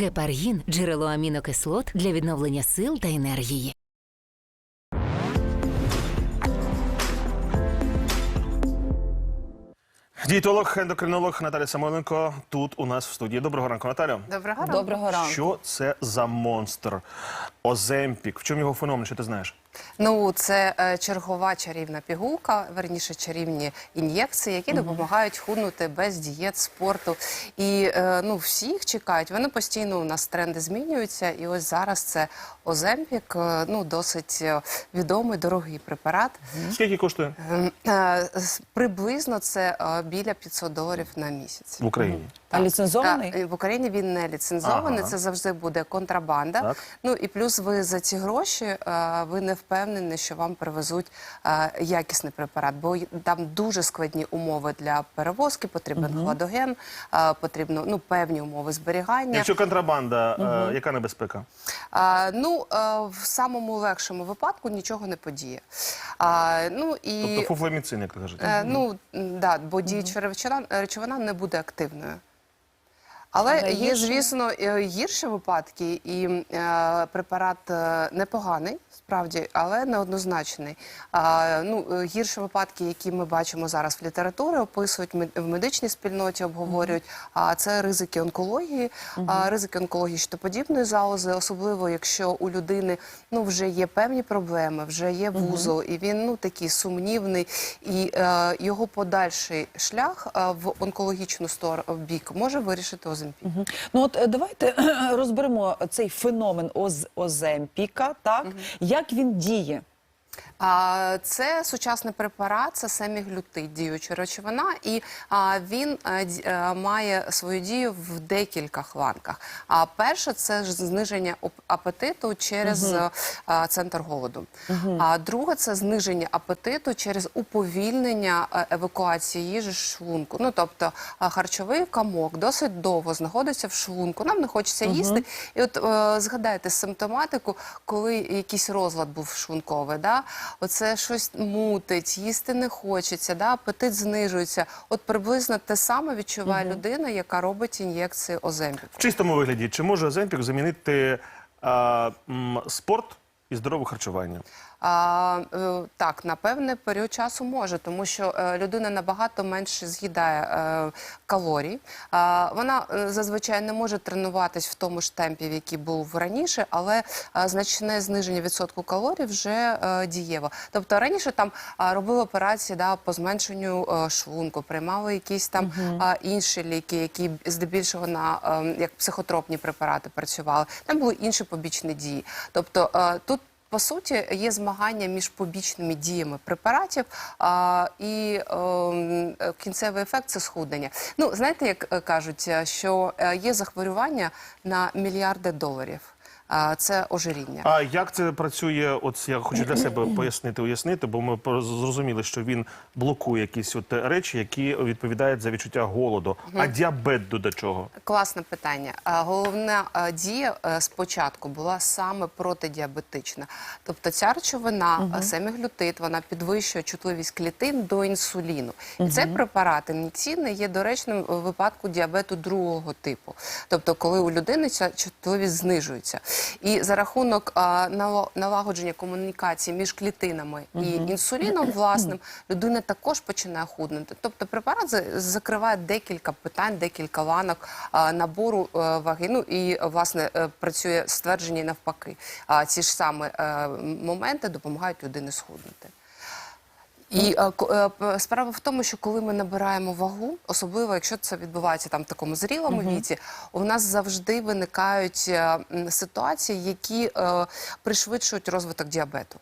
Гепаргін джерело амінокислот для відновлення сил та енергії. Дієтолог, ендокринолог Наталя Самойленко тут у нас в студії. Доброго ранку, Наталю. Доброго ранку. Доброго ранку. Що це за монстр? Оземпік. В чому його феномен? Що ти знаєш? Ну, це е, чергова чарівна пігулка, верніше чарівні ін'єкції, які допомагають худнути без дієт, спорту. І е, ну, всі їх чекають. Вони постійно у нас тренди змінюються. І ось зараз це Оземпік, е, ну досить е, відомий, дорогий препарат. Скільки коштує Ем, е, с- Приблизно це е, біля 500 доларів на місяць. в Україні? А ліцензований? Так, в Україні він не ліцензований. Ага. Це завжди буде контрабанда. Так. Ну і плюс ви за ці гроші е, ви не впевнені, що вам привезуть е, якісний препарат, бо там дуже складні умови для перевозки. Потрібен хладоген, е, потрібно ну певні умови зберігання. Якщо контрабанда, е, яка небезпека? А, ну е, в самому легшому випадку нічого не подіє. А, ну і Тобто фуфломіцин, як кажуть. Е, Ну м, да, бо діюча речовина, речовина не буде активною. Але Але є, звісно, е, гірші випадки, і е, препарат е, непоганий, справді, але неоднозначний. Ну, е, гірші випадки, які ми бачимо зараз в літературі, описують в медичній спільноті, обговорюють. А це ризики онкології, ризики онкології щитоподібної залози, особливо якщо у людини ну вже є певні проблеми, вже є вузол, і він ну такий сумнівний, і е, його подальший шлях в онкологічну сторону бік може вирішити озимпі. Угу. Ну от е, давайте розберемо цей феномен Оз, Оземпіка, так? Як він діє? А, Це сучасний препарат, це семіглютид, діюча речовина, і а, він а, ді- а, має свою дію в декількох ланках. А перше це ж зниження апетиту через а, центр голоду. А друге це зниження апетиту через уповільнення евакуації їжі з шлунку. Ну тобто харчовий камок досить довго знаходиться в шлунку. Нам не хочеться їсти. І от е, згадайте симптоматику, коли якийсь розлад був шлунковий, да? Оце щось мутить, їсти не хочеться, да? апетит знижується. От приблизно те саме відчуває людина, яка робить ін'єкції оземпіку. В чистому вигляді, чи може Оземпік замінити а, м, спорт і здорове харчування? А, е, так, на певний період часу може, тому що е, людина набагато менше з'їдає е, калорій. А, вона е, зазвичай не може тренуватись в тому ж темпі, в який був раніше, але значне зниження відсотку калорій вже е, дієво. Тобто раніше там робили операції да, по зменшенню е, шлунку, приймали якісь там а, інші ліки, які здебільшого на е, як психотропні препарати працювали. Там були інші побічні дії. Тобто е, тут по суті, є змагання між побічними діями препаратів а, і ем, е, кінцевий ефект це схуднення. Ну, знаєте, як е, кажуть, е, що е, є захворювання на мільярди доларів. А, це ожиріння. А як це працює? От я хочу для себе пояснити, уяснити, бо ми про- зрозуміли, що він блокує якісь от речі, які відповідають за відчуття голоду. А діабет до чого? Класне питання. Головна дія е, спочатку була саме протидіабетична. Тобто ця речовина, а, семіглютид, вона підвищує чутливість клітин до інсуліну. І цей препарат ін'єкційний є доречним у випадку діабету другого типу. Тобто, коли у людини ця чутливість знижується. І за рахунок налагодження комунікації між клітинами і інсуліном власним, людина також починає худнути. Тобто препарат закриває декілька питань, декілька ланок набору е, ваги. Ну і власне е, працює ствердження навпаки. А ці ж саме е, моменти допомагають людині схуднути. І е, е, справа в тому, що коли ми набираємо вагу, особливо якщо це відбувається там в такому зрілому віці, у нас завжди виникають е, ситуації, які пришвидшують розвиток діабету.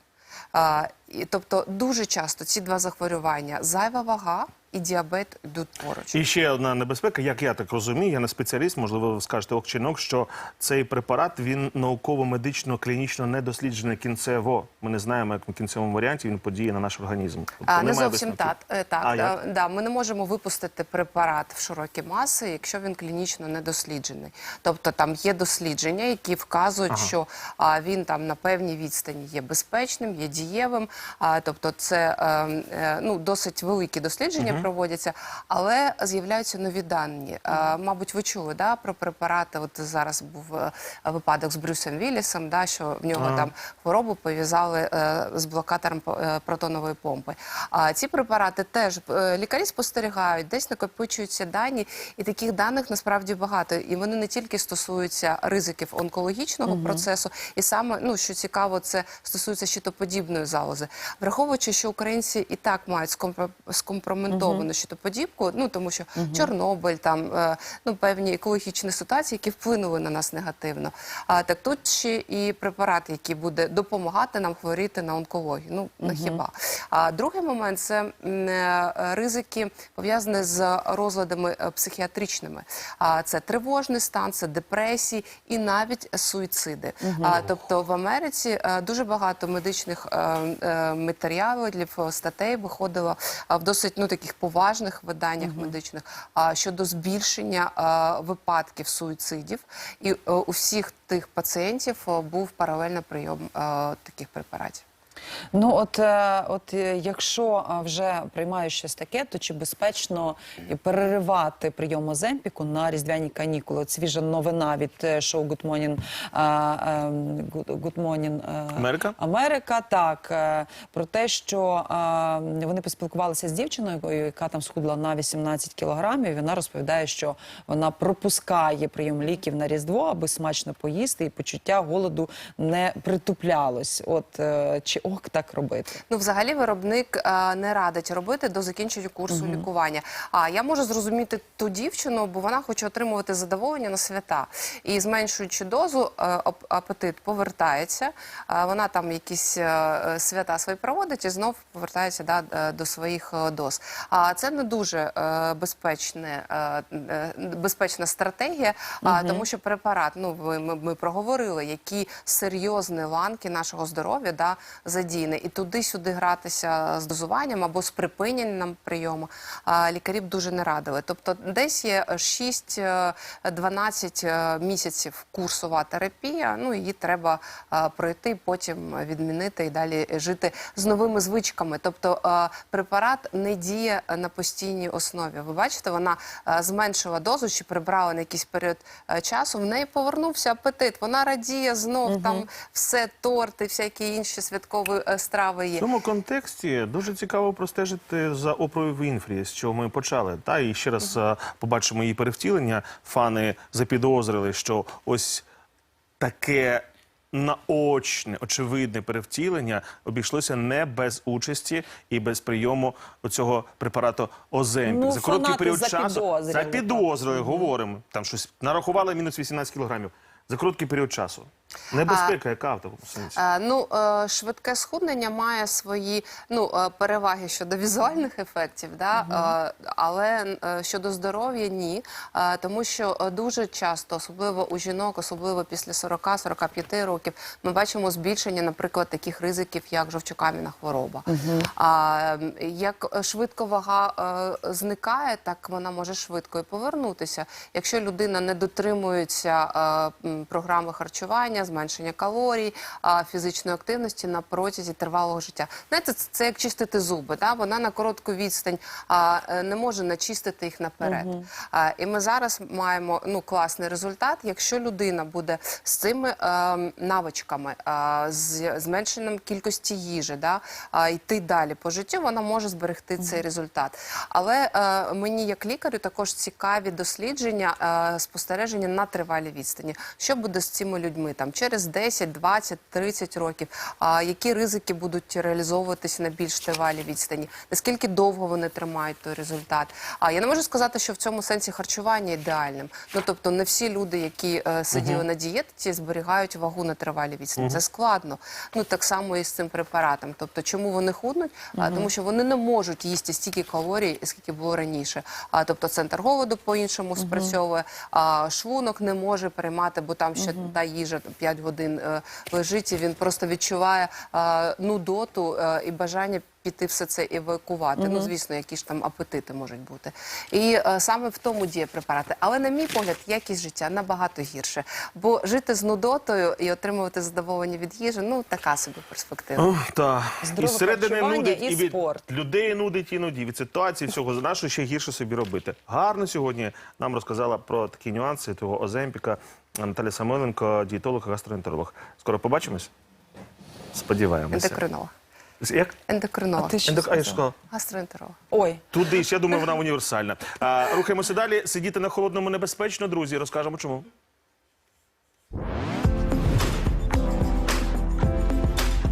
І, тобто дуже часто ці два захворювання зайва вага і діабет йдуть поруч. І ще одна небезпека, як я так розумію, я не спеціаліст, можливо, ви скажете ок чи нок, що цей препарат він науково-медично клінічно не досліджений кінцево. Ми не знаємо, як в кінцевому варіанті він подіє на наш організм. Тобто А, не зовсім так. Е, так А е, да, ми не можемо випустити препарат в широкі маси, якщо він клінічно не досліджений. Тобто там є дослідження, які вказують, що а, він там на певній відстані є безпечним, є дієвим. А, тобто, це е, е, ну, досить великі дослідження проводяться, але з'являються нові дані. Е, Мабуть, ви чули да, про препарати. От зараз був е, випадок з Брюсом Віллісом, да, що в нього там хворобу пов'язали е, з блокатором протонової помпи. А ці препарати теж лікарі спостерігають, десь накопичуються дані, і таких даних насправді багато. І вони не тільки стосуються ризиків онкологічного процесу, і саме ну що цікаво, це стосується щитоподібної залози, враховуючи, що українці і так мають скомпро- скомпрометовану щитоподібку, ну тому що Чорнобиль, там е, ну певні екологічні ситуації, які вплинули на нас негативно. А так тут ще і препарат, який буде допомагати нам хворіти на онкологію. Ну не хіба. А другий момент це е, ризики пов'язані з розладами е, психіатричними. А це тривожний стан, це депресії і навіть суїциди. А тобто в Америці дуже багато медичних е, е, матеріалів, статей виходило в досить ну таких поважних виданнях медичних а, щодо збільшення випадків суїцидів, і е, у всіх тих пацієнтів е, був паралельно прийом е, таких препаратів. Ну от, е, от е, якщо е, вже приймаєш щось таке, то чи безпечно переривати прийом Оземпіку на різдвяні канікули? От свіжа новина від шоу Good Morning, е, е, Good- Morning Америка? Америка, так про те, що вони поспілкувалися з дівчиною, яка там схудла на 18 кілограмів. і Вона розповідає, що вона пропускає прийом ліків на різдво, аби смачно поїсти, і почуття голоду не притуплялось. От чи ок так робити? Ну, взагалі, виробник е, не радить робити до закінчення курсу лікування. А я можу зрозуміти ту дівчину, бо вона хоче отримувати задоволення на свята. І зменшуючи дозу, е, апетит повертається. Е, вона там якісь е, свята свої проводить і знов повертається да, до своїх доз. А це не дуже е, безпечне, е, безпечна стратегія, а, тому що препарат, ну ви- ми, ми проговорили, які серйозні ланки нашого здоров'я да, задіяні. І туди-сюди гратися з дозуванням або з припиненням прийому лікарі б дуже не радили. Тобто десь є 6-12 е, місяців курсова терапія, ну її треба е, пройти, потім відмінити і далі жити з новими звичками. Тобто е, препарат не діє на постійній основі. Ви бачите, вона е, зменшила дозу чи прибрала на якийсь період е, часу. В неї повернувся апетит. Вона радіє знов там все торти, всякі інші святкові е, страви В є. цьому контексті дуже цікаво простежити за Опрою Вінфрі, з чого ми почали. Та і ще раз е, побачимо її перевтілення. Фани запідозрили, що ось таке наочне, очевидне перевтілення обійшлося не без участі і без прийому цього препарату Оземпік. Ну, за короткий період часу так. запідозрили, говоримо. Там щось нарахували мінус 18 кілограмів. За короткий період часу. Небезпека, яка в такому сенсі? Ну, е, швидке схуднення має свої ну, е, переваги щодо візуальних ефектів, да? е, але щодо здоров'я ні. Тому що дуже часто, особливо у жінок, особливо після 40-45 років, ми бачимо збільшення, наприклад, таких ризиків, як жовчокам'яна хвороба. А, Як швидко вага зникає, так вона може швидко і повернутися. Якщо людина не дотримується програми харчування, зменшення калорій, фізичної активності на протязі тривалого життя. Знаєте, це, як чистити зуби. Да? Вона на коротку відстань е, не може начистити їх наперед. І ми зараз маємо ну, класний результат, якщо людина буде з цими е, навичками, з зменшенням кількості їжі, да, йти далі по життю, вона може зберегти цей результат. Але е, мені, як лікарю, також цікаві дослідження, е, спостереження на тривалій відстані. Що буде з цими людьми там через 10, 20, 30 років? А, які ризики будуть реалізовуватися на більш тривалій відстані? Наскільки довго вони тримають той результат? А я не можу сказати, що в цьому сенсі харчування ідеальним. Ну тобто, не всі люди, які е, сиділи на дієті, зберігають вагу на тривалій відстані. Це складно. Ну так само і з цим препаратом. Тобто, чому вони худнуть? А, тому що вони не можуть їсти стільки калорій, скільки було раніше. А тобто центр голоду по-іншому спрацьовує, а шлунок не може приймати, бо там ще та їжа 5 годин е, лежить, і він просто відчуває е, нудоту е, і бажання піти все це евакувати. Ну, звісно, які ж там апетити можуть бути. І е, саме в тому діє препарати. Але, на мій погляд, якість життя набагато гірше. Бо жити з нудотою і отримувати задоволення від їжі ну така собі перспектива. О, та. Здорове і харчування нудить, і і від спорт. людей нудить іноді, від ситуації всього за нашу ще гірше собі робити. Гарно сьогодні нам розказала про такі нюанси того Оземпіка Наталя Самойленко, дієтолог, гастроентеролог. Скоро побачимось? Сподіваємося. Ендокринолог. Як? Ендокринолог. А ти що Ендок... А, я сказав? Гастроентеролог. Ой, Туди ж, я думаю, вона універсальна. А, рухаємося далі. Сидіти на холодному небезпечно, друзі. Розкажемо чому.